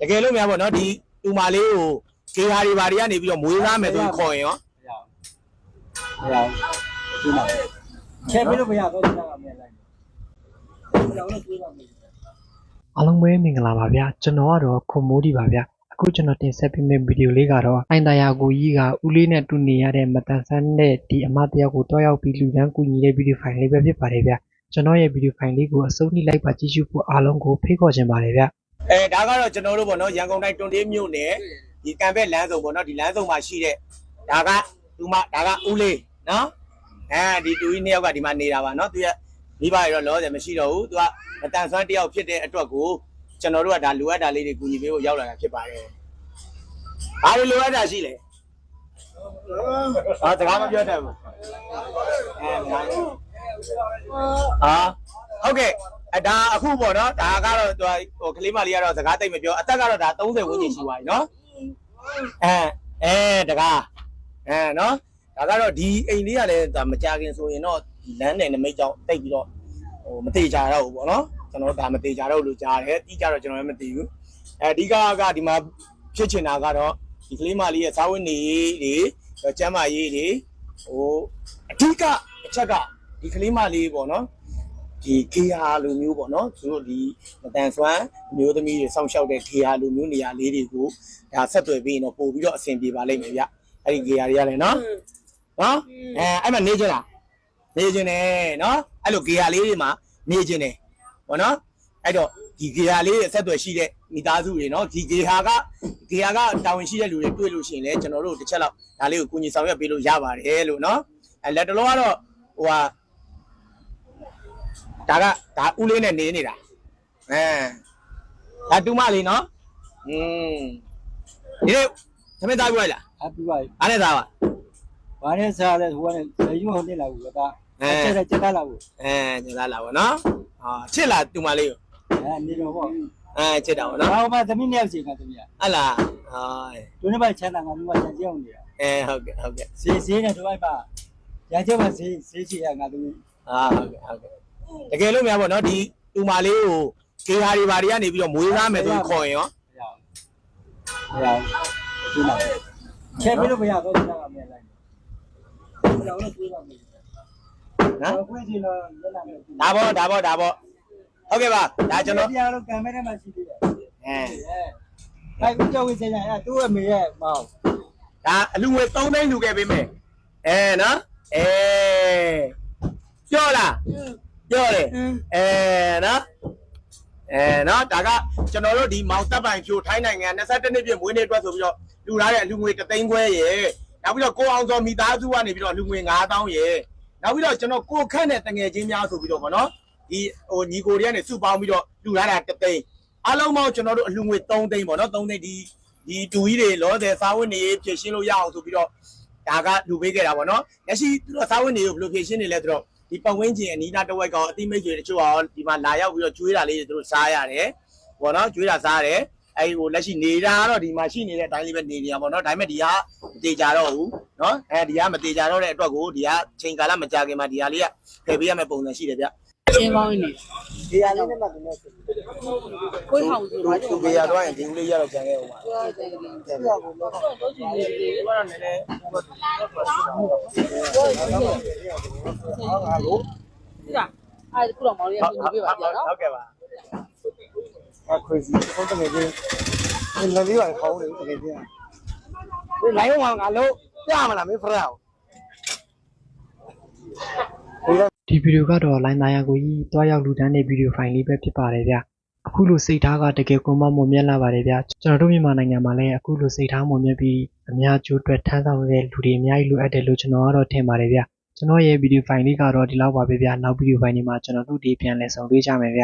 တကယ်လို့များပေါ့နော်ဒီတူမလေးကိုကေဟာတွေဘာတွေကနေပြီးတော့မွေးစားမယ်ဆိုရင်ခေါ်ရင်ရောမရဘူးဒီမှာချဲပြီးလို့မရတော့ကျွန်တော်ကမြင်လိုက်ကျွန်တော်လည်းတွေးပါမယ်အားလုံးပဲမင်္ဂလာပါဗျာကျွန်တော်ကတော့ခွန်မိုးဒီပါဗျာအခုကျွန်တော်တင်ဆက်ပေးမယ့်ဗီဒီယိုလေးကတော့အိုင်တရာကိုကြီးကဦးလေးနဲ့တူနေရတဲ့မတန်ဆန်းတဲ့ဒီအမတယောက်ကိုတွားရောက်ပြီးလူဒန်းကူညီတဲ့ဗီဒီယိုဖိုင်လေးပဲဖြစ်ပါတယ်ဗျာကျွန်တော်ရဲ့ဗီဒီယိုဖိုင်လေးကိုအဆုံးထိလိုက်ပါကြည့်ရှုဖို့အားလုံးကိုဖိတ်ခေါ်ချင်ပါတယ်ဗျာ အဲဒါကတော့ကျွန်တော်တို့ပေါ့နော်ရန်ကုန်တိုင်းတွန်တေးမြို့နယ်ဒီကံဘက်လမ်းစုံပေါ့နော်ဒီလမ်းစုံမှာရှိတဲ့ဒါကတူမဒါကဦးလေးနော်အဲဒီတူကြီးနှစ်ယောက်ကဒီမှာနေတာပါနော်သူကမိဘတွေတော့လောဆယ်မရှိတော့ဘူးသူကမတန်ဆွမ်းတယောက်ဖြစ်တဲ့အတွက်ကိုကျွန်တော်တို့ကဒါလိုအပ်တာလေးတွေကူညီပေးဖို့ရောက်လာတာဖြစ်ပါတယ်ဘာလို့လိုအပ်တာရှိလဲဟာစကားမပြောတတ်ဘူးအဲဟာဟုတ်ကဲ့ အဲဒါအခုပေါ့နော်ဒါကတော့သူဟိုကလေးမလေးကတော့စကားတိတ်မပြောအသက်ကတော့ဒါ30ဝန်းကျင်ရှိပါပြီနော်အဲအဲတကားအဲနော်ဒါကတော့ဒီအိမ်လေးကလည်းဒါမကြခင်ဆိုရင်တော့ဒီလမ်းနယ်နမိတ်ကြောင့်တိတ်ပြီးတော့ဟိုမသေးကြတော့ဘူးပေါ့နော်ကျွန်တော်ဒါမသေးကြတော့လို့ကြားတယ်တီးကြတော့ကျွန်တော်လည်းမသိဘူးအဲအဓိကကဒီမှာဖြစ်ချင်တာကတော့ဒီကလေးမလေးရဲ့စာဝတ်နေတွေကျမ်းမာရေးတွေဟိုအဓိကအချက်ကဒီကလေးမလေးပေါ့နော် ဒီ KR လိုမျိုးပေါ့နော်သူတို့ဒီမတန်ဆွမ်းအမျိုးသမီးတွေစောင့်ရှောက်တဲ့ KR လိုမျိုးနေရာလေးတွေကိုဒါဆက်သွယ်ပြီးရင်တော့ပို့ပြီးတော့အဆင်ပြေပါလိမ့်မယ်ဗျအဲ့ဒီ KR တွေကလည်းနော်နော်အဲအဲ့မှာနေကြလားနေကြတယ်နော်အဲ့လို KR လေးတွေမှာနေကြတယ်ပေါ့နော်အဲ့တော့ဒီ KR လေးတွေဆက်သွယ်ရှိတဲ့မိသားစုတွေနော်ဒီ KR က KR ကတာဝန်ရှိတဲ့လူတွေတွေ့လို့ရှိရင်လည်းကျွန်တော်တို့တစ်ချက်လောက်ဒါလေးကိုကူညီဆောင်ရွက်ပေးလို့ရပါတယ်လို့နော်အဲလက်တလောကတော့ဟိုဟာ ဒါကဒါဦးလေးနဲ့နေနေတာအဲဒါတူမလေးနော်อืมဒီနေ့သမင်းသားပြလိုက်လားအပူပါအားနဲ့သားပါဘာနဲ့စားလဲဟိုကလည်းရေယူဟုတ်နေလာဘူးကဒါအချက်ချက်ချက်လာဘူးအဲညသားလာပါနော်ဟာချစ်လားတူမလေးကိုအဲနေတော့ပေါ့အဲချစ်တာပါနော်ဘာမှသမီးနဲ့စီကသမီးကဟတ်လားဟာတို့နေပါချမ်းသာငါတို့ကချမ်းကြောင်းနေတာအဲဟုတ်ကဲ့ဟုတ်ကဲ့ဈေးဈေးနဲ့တို့ပါရကြမှာဈေးဈေးချီရငါတို့ဟာဟုတ်ကဲ့ဟုတ်ကဲ့ တကယ်လို့များပေါ့နော်ဒီတူမလေးကိုကေဟာတွေဘာတွေကနေပြီးတော့မွေးစားမယ်ဆိုရင်ခေါ်ရင်ရောမရဘူးမရဘူးဒီမှာချဲပြီးလို့မရတော့ကျွန်တော်ကမြင်လိုက်ကျွန်တော်လည်းတွေးပါမယ်နော်ခွင့်စီတော့လက်လာမယ်ဒါပေါ့ဒါပေါ့ဒါပေါ့ဟုတ်ကဲ့ပါဒါကျွန်တော်တရားတော့ကံမဲထဲမှာရှိသေးတယ်အဲအဲအဲကြောက်ဝိစေးရအဲသူ့အမေရဲ့မောင်ဒါအလူငွေ3သိန်းလူခဲ့ပေးမယ်အဲနော်အဲပြောလား ပြောတယ်အဲနော်အဲနော်ဒါကကျွန်တော်တို့ဒီမောင်တပ်ပိုင်ဖြိုထိုင်းနိုင်ငံ22နှစ်ပြည့်မွေးနေ့အတွက်ဆိုပြီးတော့လူထားတဲ့အလူငွေ3သိန်းခွဲရယ်နောက်ပြီးတော့ကိုအောင်စောမိသားစုကနေပြီးတော့လူငွေ9000ရယ်နောက်ပြီးတော့ကျွန်တော်ကိုခန့်တဲ့တငယ်ချင်းများဆိုပြီးတော့ဗောနော်ဒီဟိုညီကိုတွေကနေစုပေါင်းပြီးတော့လူထားတာ3သိန်းအားလုံးပေါင်းကျွန်တော်တို့အလူငွေ3သိန်းဗောနော်3သိန်းဒီဒီတူကြီးတွေလောဆယ်စားဝတ်နေရေးဖြည့်ရှင်းလို့ရအောင်ဆိုပြီးတော့ဒါကလူပေးခဲ့တာဗောနော်လက်ရှိသူတို့စားဝတ်နေရေးကိုဘယ်လိုဖြည့်ရှင်းနေလဲဆိုတော့ ဒီပတ်ဝန်းကျင်အနီးနားတစ်ဝက်ကောင်အတိမိတ်တွေတချို့အောင်ဒီမှာလာရောက်ပြီးတော့ကျွေးတာလေးတွေသူတို့စားရတယ်ဗောနော်ကျွေးတာစားရတယ်အဲဒီဟိုလက်ရှိနေတာကတော့ဒီမှာရှိနေတဲ့အတိုင်းလေးပဲနေနေရပါတော့ဒါပေမဲ့ဒီကမတေကြတော့ဘူးเนาะအဲဒီကမတေကြတော့တဲ့အတွက်ကိုဒီကချိန်ကာလမကြာခင်မှာဒီဟာလေးကဖယ်ပေးရမယ့်ပုံစံရှိတယ်ဗျ ချင်းပေါင်းနေဒီဟာလေးနဲ့မှသူနဲ့ဆိုကိုထောင်ဆိုသူတော့သူကြေရတော့ရင်ဒီဦးလေးရတော့ကြံခဲ့အောင်ပါပြောတယ်တယ်သူ့ရောကိုတော့တော့ကြည့်နေတယ်ဒီကတော့နည်းနည်းပြောတယ်ဒီကအဲ့ခုတော့မောင်လေးကပြင်ပြပါပြနော်ဟုတ်ကဲ့ပါအခရီးဆုံးတကယ်ကြီးဒီလည်းလေးပါခေါင်းလေးတကယ်ကြီးဒီလိုင်းဝါငါလို့ပြမလားမင်းဖရာ ဒီဗီဒီယိုကတော့လိုင်းသားရကိုကြီးတွားရောက်လူဒန်းတဲ့ဗီဒီယိုဖိုင်လေးပဲဖြစ်ပါတယ်ဗျအခုလိုစိတ်ထားကတကယ်ကိုမှမွန်မြတ်လာပါတယ်ဗျကျွန်တော်တို့မြန်မာနိုင်ငံမှာလည်းအခုလိုစိတ်ထားမွန်မြတ်ပြီးအများကျိုးအတွက်ထမ်းဆောင်နေတဲ့လူတွေအများကြီးလိုအပ်တယ်လို့ကျွန်တော်ကတော့ထင်ပါတယ်ဗျကျွန်တော်ရဲ့ဗီဒီယိုဖိုင်လေးကတော့ဒီလောက်ပါပဲဗျနောက်ဗီဒီယိုဖိုင်တွေမှာကျွန်တော်တို့ဒီပြန်လည်ဆောင်တွေ့ကြမယ်ဗျ